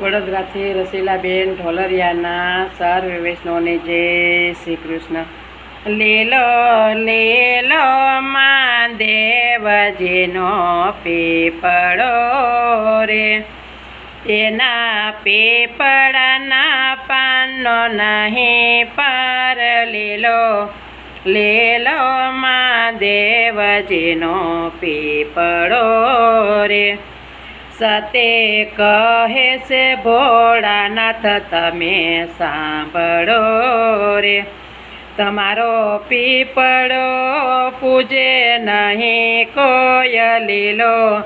વડોદરાથી રસીલાબેન ઢોલરિયાના સર વૈષ્ણવને જય શ્રી કૃષ્ણ. લીલો લીલો માં દેવજીનો પીપળો રે. એના પીપળાના પાનનો નહીં પર લીલો લીલો માં દેવજીનો પીપળો રે. સતે કહે છે, ભોળાનાથ, તમે સાંભળો રે. તમારો પીપળો પૂજે નહીં કોય લીલો.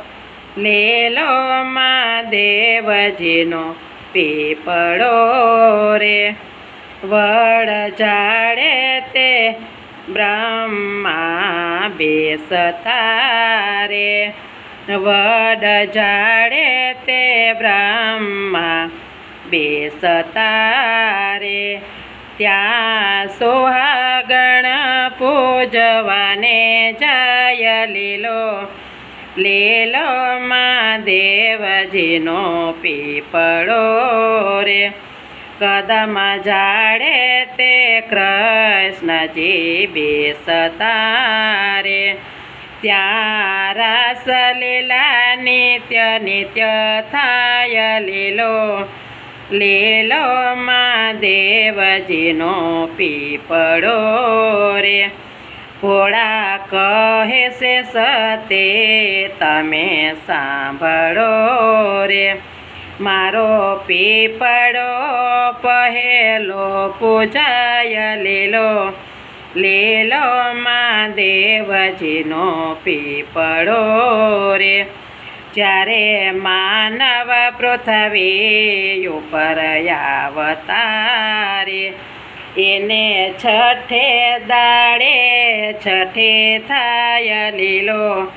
લીલો માં દેવજીનો પીપળો રે. વડ જાડે તે બ્રહ્મા બેસતા રે. વડ જાડે તે બ્રહ્મા બેસતા રે ત્યાં સુહાગણ પૂજવાને જાય લીલો લીલો માં દેવજીનો પીપળો રે. કદમ જાડે તે કૃષ્ણજી બેસતા રે ત્યાં રાસ લીલા નિત્ય નિત્ય થાય લીલો લીલો મા દેવજીનો પીપળો રે ભોળા કહે છે સતે તમે સાંભળો રે મારો પીપળો પહેલો પૂજાય લીલો લીલો માં દેવજીનો પીપળો રે. જ્યારે માનવ પૃથ્વી ઉપર આવતારે, એને છઠે દાડે છઠે થાય લીલો.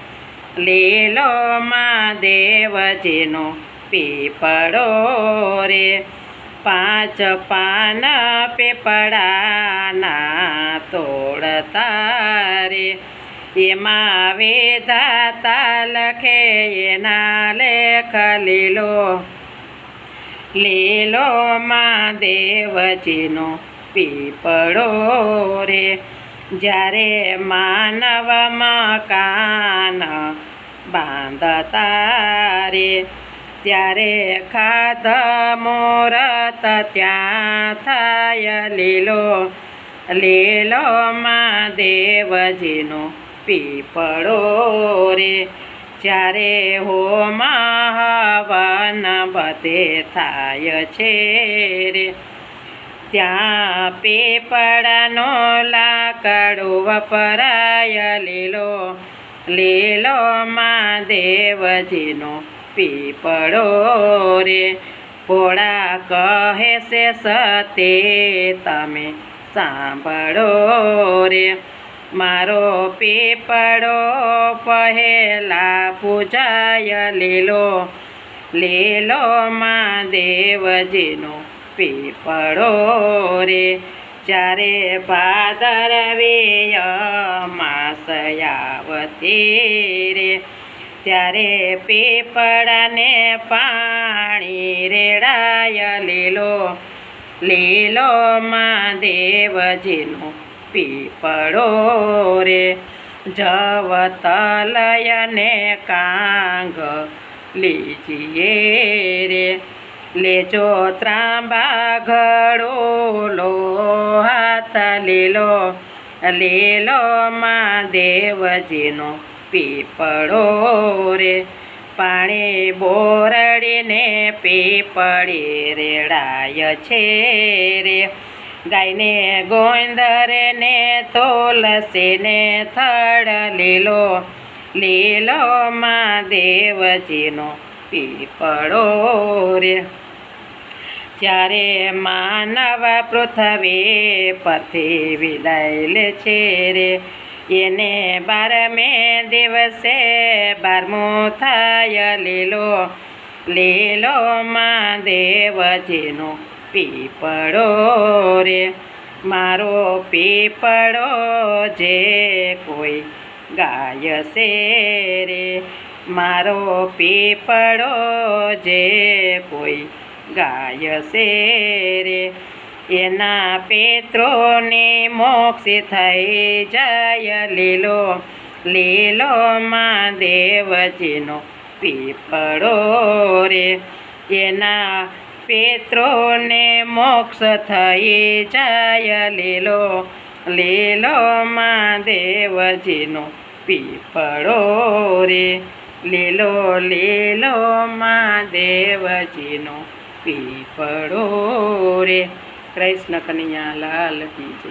લીલો માં દેવજીનો પીપળો રે. પાંચ પાન પેપડાના તોડતા રે. એમાં વેધાતા લખે, એના લેખ લીલો. લીલો માં દેવજીનો પીપળો રે. જ્યારે માનવ મકાન બાંધતા રે. ત્યારે ખાધ મોરત ત્યાં થાય લીલો લીલો માં દેવજીનો પીપળો રે. જ્યારે હોમ હવન બધે થાય છે રે. ત્યાં પીપળાનો લાકડો વપરાય લીલો લીલો માં દેવજીનો પીપળો રે. પોળા કહે છે સતે, તમે સાંભળો રે. મારો પીપળો પહેલા પૂજાય લીલો લીલો માં દેવજીનો પીપળો રે. જ્યારે ભાદરવીય માસ આવતી રે ત્યારે પીપળાને પાણી રેડાય લીલો લીલો માં દેવજીનો પીપળો રે. જવતલયને કાંગ લીજીએ રે. લેજો ત્રાંબા ઘડો લો હાથ લીલો લીલો માં દેવજીનો પીપળો રે. પાણી બોરડીને પીપળી રેડાય છે રે. ગાયને ગોંદરને તોલસીને થડ લીલો લીલો માં દેવજીનો પીપળો રે. જ્યારે માનવ પૃથ્વી પરથી વિદાય લે છે રે એને બારમે દિવસે બારમું થાય લીલો લીલો માં દેવજીનો પીપળો રે. મારો પીપળો જે કોઈ ગાય છે રે. મારો પીપળો જે કોઈ ગાય છે રે. એના પેત્રોને મોક્ષ થઈ જાય લીલો લીલો મહાદેવજીનો પીપળો રે. એના પેત્રોને મોક્ષ થઈ જાય લીલો લીલો મહાદેવજીનો પીપળો રે. લીલો લીલો માં દેવજીનો પીપળો રે. કૃષ્ણ કનૈયા લાલ કી જય